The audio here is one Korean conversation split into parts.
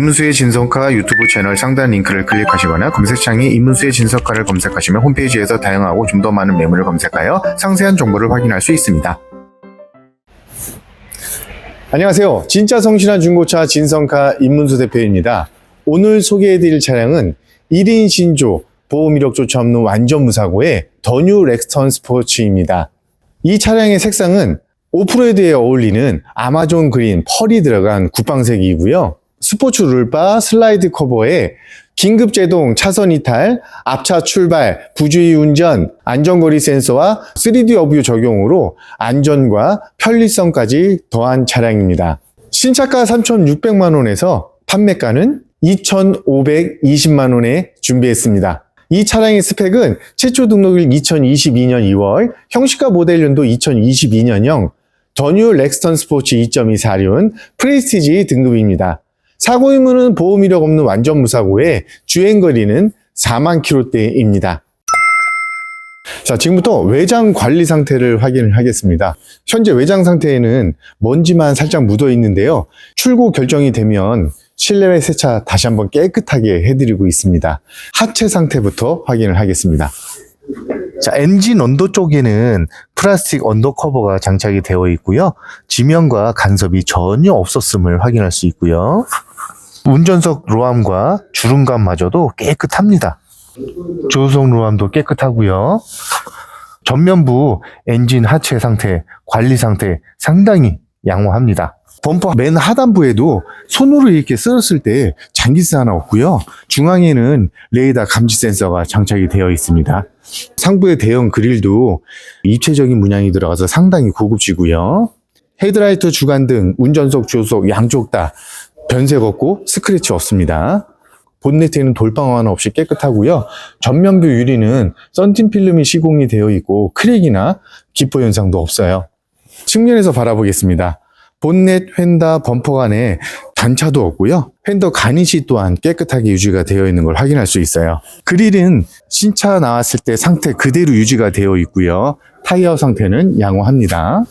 임문수의 진성카 유튜브 채널 상단 링크를 클릭하시거나 검색창에 임문수의 진성카를 검색하시면 홈페이지에서 다양하고 좀 더 많은 매물을 검색하여 상세한 정보를 확인할 수 있습니다. 안녕하세요. 진짜 성실한 중고차 진성카 임문수 대표입니다. 오늘 소개해드릴 차량은 1인 신조 보험 이력조차 없는 완전 무사고의 더뉴 렉스턴 스포츠입니다. 이 차량의 색상은 오프로드에 어울리는 아마존 그린 펄이 들어간 국방색이고요. 스포츠 룰바 슬라이드 커버에 긴급 제동 차선 이탈, 앞차 출발, 부주의 운전, 안전거리 센서와 3D 어뷰 적용으로 안전과 편리성까지 더한 차량입니다. 신차가 3,600만 원에서 판매가는 2,520만 원에 준비했습니다. 이 차량의 스펙은 최초 등록일 2022년 2월, 형식화 모델 연도 2022년형, 더뉴 렉스턴 스포츠 2.2 사륜 프레스티지 등급입니다. 사고 유무는 보험 이력 없는 완전 무사고에 주행 거리는 4만 킬로대입니다. 자, 지금부터 외장 관리 상태를 확인을 하겠습니다. 현재 외장 상태에는 먼지만 살짝 묻어 있는데요. 출고 결정이 되면 실내외 세차 다시 한번 깨끗하게 해드리고 있습니다. 하체 상태부터 확인을 하겠습니다. 자, 엔진 언더 쪽에는 플라스틱 언더 커버가 장착이 되어 있고요. 지면과 간섭이 전혀 없었음을 확인할 수 있고요. 운전석 로함과 주름감마저도 깨끗합니다. 조수석 로함도 깨끗하고요. 전면부 엔진 하체 상태, 관리 상태 상당히 양호합니다. 범퍼 맨 하단부에도 손으로 이렇게 쓸었을 때 장기스 하나 없고요. 중앙에는 레이더 감지 센서가 장착이 되어 있습니다. 상부의 대형 그릴도 입체적인 문양이 들어가서 상당히 고급지고요. 헤드라이트 주간등, 운전석, 조수석 양쪽 다 변색 없고 스크래치 없습니다. 본네트에는 돌방어 하나 없이 깨끗하고요. 전면부 유리는 썬틴 필름이 시공이 되어 있고 크랙이나 기포 현상도 없어요. 측면에서 바라보겠습니다. 본넷, 휀다, 범퍼 간에 단차도 없고요. 휀더 가니시 또한 깨끗하게 유지가 되어 있는 걸 확인할 수 있어요. 그릴은 신차 나왔을 때 상태 그대로 유지가 되어 있고요. 타이어 상태는 양호합니다.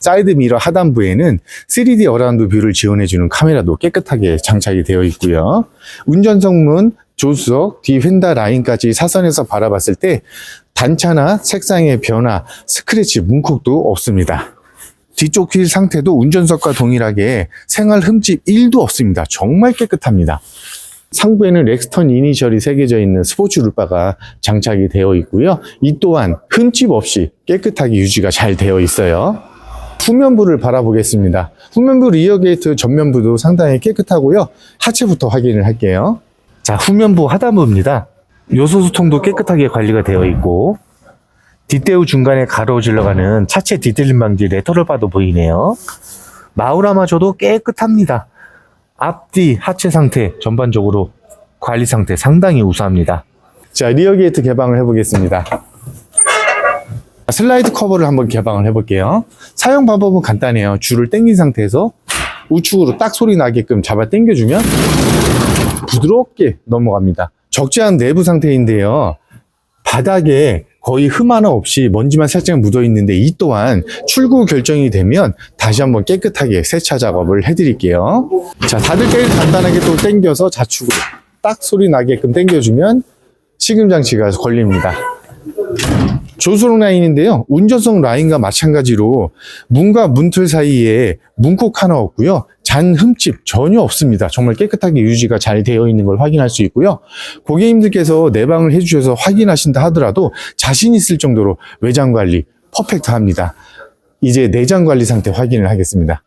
사이드 미러 하단부에는 3D 어라운드 뷰를 지원해주는 카메라도 깨끗하게 장착이 되어 있고요. 운전석 문, 조수석, 뒤 휀다 라인까지 사선에서 바라봤을 때 단차나 색상의 변화, 스크래치, 문콕도 없습니다. 뒤쪽 휠 상태도 운전석과 동일하게 생활 흠집 1도 없습니다. 정말 깨끗합니다. 상부에는 렉스턴 이니셜이 새겨져 있는 스포츠 룰바가 장착이 되어 있고요. 이 또한 흠집 없이 깨끗하게 유지가 잘 되어 있어요. 후면부를 바라보겠습니다. 후면부 리어 게이트 전면부도 상당히 깨끗하고요. 하체부터 확인을 할게요. 자, 후면부 하단부입니다. 요소수통도 깨끗하게 관리가 되어 있고 뒷대우 중간에 가로질러 가는 차체 디테일링 방지 레터럴 바도 보이네요. 마우라마저도 깨끗합니다. 앞뒤 하체 상태 전반적으로 관리 상태 상당히 우수합니다. 자, 리어 게이트 개방을 해보겠습니다. 슬라이드 커버를 한번 개방을 해볼게요. 사용 방법은 간단해요. 줄을 당긴 상태에서 우측으로 딱 소리 나게끔 잡아 당겨주면 부드럽게 넘어갑니다. 않은 내부 상태인데요. 바닥에 거의 흠 하나 없이 먼지만 살짝 묻어 있는데 이 또한 출고 결정이 되면 다시 한번 깨끗하게 세차 작업을 해드릴게요. 자, 때 간단하게 또 당겨서 좌측으로 딱 소리 나게끔 당겨주면 식음 장치가 걸립니다. 조수록 라인인데요. 운전석 라인과 마찬가지로 문과 문틀 사이에 문콕 하나 없고요. 잔 흠집 전혀 없습니다. 정말 깨끗하게 유지가 잘 되어 있는 걸 확인할 수 있고요. 고객님들께서 내방을 해주셔서 확인하신다 하더라도 자신 있을 정도로 외장 관리 퍼펙트합니다. 이제 내장 관리 상태 확인을 하겠습니다.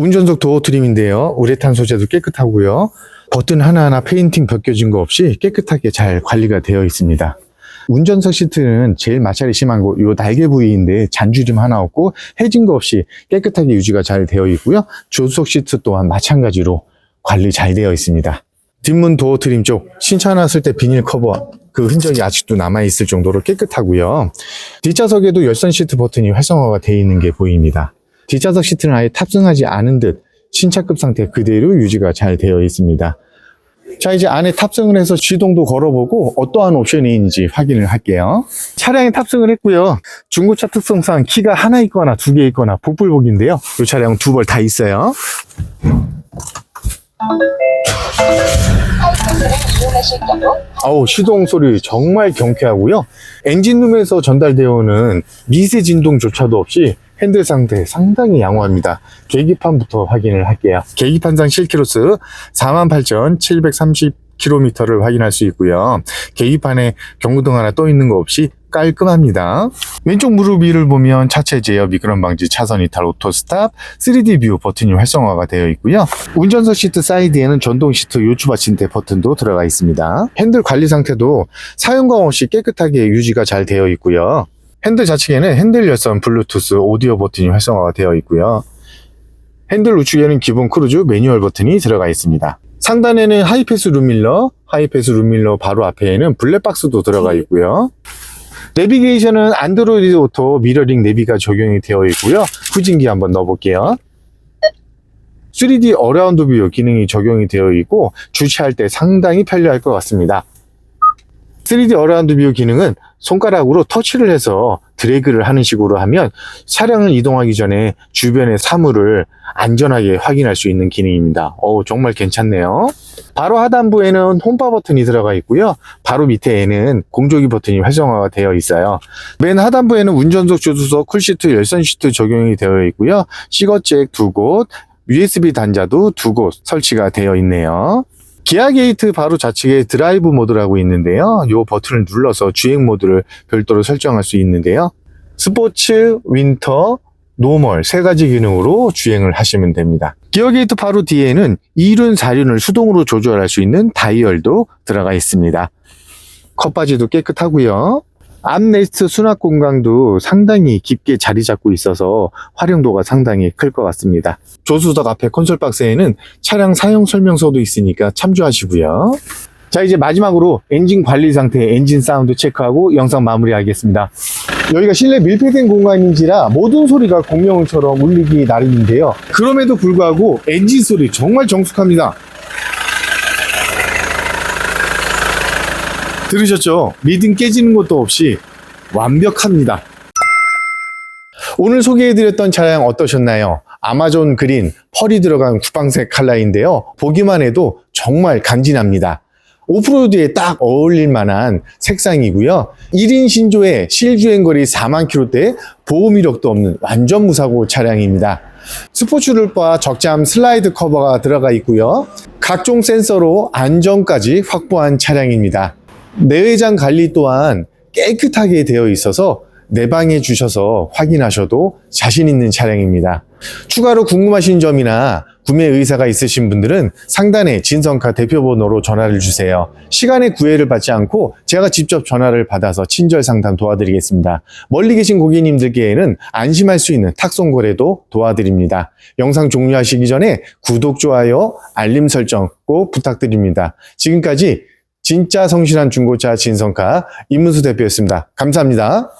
운전석 도어 트림인데요. 우레탄 소재도 깨끗하고요. 버튼 하나하나 페인팅 벗겨진 거 없이 깨끗하게 잘 관리가 되어 있습니다. 운전석 시트는 제일 마찰이 심한 거, 요 날개 부위인데 잔주름 하나 없고 해진 거 없이 깨끗하게 유지가 잘 되어 있고요. 조수석 시트 또한 마찬가지로 관리 잘 되어 있습니다. 뒷문 도어 트림 쪽 신차 나왔을 때 비닐 커버 그 흔적이 아직도 남아 있을 정도로 깨끗하고요. 뒷좌석에도 열선 시트 버튼이 활성화가 되어 있는 게 보입니다. 뒷좌석 시트는 아예 탑승하지 않은 듯 신차급 상태 그대로 유지가 잘 되어 있습니다. 자, 이제 안에 탑승을 해서 시동도 걸어보고 어떠한 옵션이 있는지 확인을 할게요. 차량에 탑승을 했고요. 중고차 특성상 키가 하나 있거나 두 개 있거나 복불복인데요. 이 차량은 두벌 다 있어요. 어우, 시동 소리 정말 경쾌하고요. 엔진룸에서 전달되어 오는 미세 진동조차도 없이 핸들 상태 상당히 양호합니다. 계기판부터 확인을 할게요. 계기판상 실키로스 48,730km를 확인할 수 있고요. 계기판에 경고등 하나 떠 있는 거 없이 깔끔합니다. 왼쪽 무릎 위를 보면 차체 제어, 미끄럼 방지, 차선 이탈, 오토 스탑, 3D 뷰 버튼이 활성화가 되어 있고요. 운전석 시트 사이드에는 전동 시트 요추 받침대 버튼도 들어가 있습니다. 핸들 관리 상태도 사용감 없이 깨끗하게 유지가 잘 되어 있고요. 핸들 좌측에는 핸들 열선, 블루투스, 오디오 버튼이 활성화가 되어 있고요. 핸들 우측에는 기본 크루즈 매뉴얼 버튼이 들어가 있습니다. 상단에는 하이패스 룸밀러, 하이패스 룸밀러 바로 앞에는 블랙박스도 들어가 있고요. 내비게이션은 안드로이드 오토 미러링 내비가 적용이 되어 있고요. 후진기 한번 넣어볼게요. 3D 어라운드 뷰 기능이 적용이 되어 있고 주차할 때 상당히 편리할 것 같습니다. 3D 어라운드 뷰 기능은 손가락으로 터치를 해서 드래그를 하는 식으로 하면 차량을 이동하기 전에 주변의 사물을 안전하게 확인할 수 있는 기능입니다. 어우, 정말 괜찮네요. 바로 하단부에는 홈바 버튼이 들어가 있고요. 바로 밑에는 공조기 버튼이 활성화가 되어 있어요. 맨 하단부에는 운전석 조수석, 쿨시트, 열선 시트 적용이 되어 있고요. 시거잭 두 곳, USB 단자도 두 곳 설치가 되어 있네요. 기아 게이트 바로 좌측에 드라이브 모드라고 있는데요. 이 버튼을 눌러서 주행 모드를 별도로 설정할 수 있는데요. 스포츠, 윈터, 노멀 세 가지 기능으로 주행을 하시면 됩니다. 기어 게이트 바로 뒤에는 이륜, 사륜을 수동으로 조절할 수 있는 다이얼도 들어가 있습니다. 컵바지도 깨끗하고요. 암레스트 수납 공간도 상당히 깊게 자리 잡고 있어서 활용도가 상당히 클 것 같습니다. 조수석 앞에 콘솔 박스에는 차량 사용 설명서도 있으니까 참조하시고요. 자 이제 마지막으로 엔진 관리 상태, 엔진 사운드 체크하고 영상 마무리하겠습니다. 여기가 실내 밀폐된 공간인지라 모든 소리가 공명처럼 울리기 나름인데요. 그럼에도 불구하고 엔진 소리 정말 정숙합니다. 들으셨죠? 리듬 깨지는 것도 없이 완벽합니다. 오늘 소개해드렸던 차량 어떠셨나요? 아마존 그린 펄이 들어간 구방색 컬러인데요. 보기만 해도 정말 간지납니다. 오프로드에 딱 어울릴 만한 색상이고요. 1인 신조의 실주행 거리 4만 킬로대 보험 이력도 없는 완전 무사고 차량입니다. 스포츠 룰바 적잠 슬라이드 커버가 들어가 있고요. 각종 센서로 안전까지 확보한 차량입니다. 내외장 관리 또한 깨끗하게 되어 있어서 내방해 주셔서 확인하셔도 자신 있는 차량입니다. 추가로 궁금하신 점이나 구매 의사가 있으신 분들은 상단에 진성카 대표번호로 전화를 주세요. 시간의 구애를 받지 않고 제가 직접 전화를 받아서 친절 상담 도와드리겠습니다. 멀리 계신 고객님들께는 안심할 수 있는 탁송 거래도 도와드립니다. 영상 종료하시기 전에 구독, 좋아요, 알림 설정 꼭 부탁드립니다. 지금까지 진짜 성실한 중고차 진성카 임문수 대표였습니다. 감사합니다.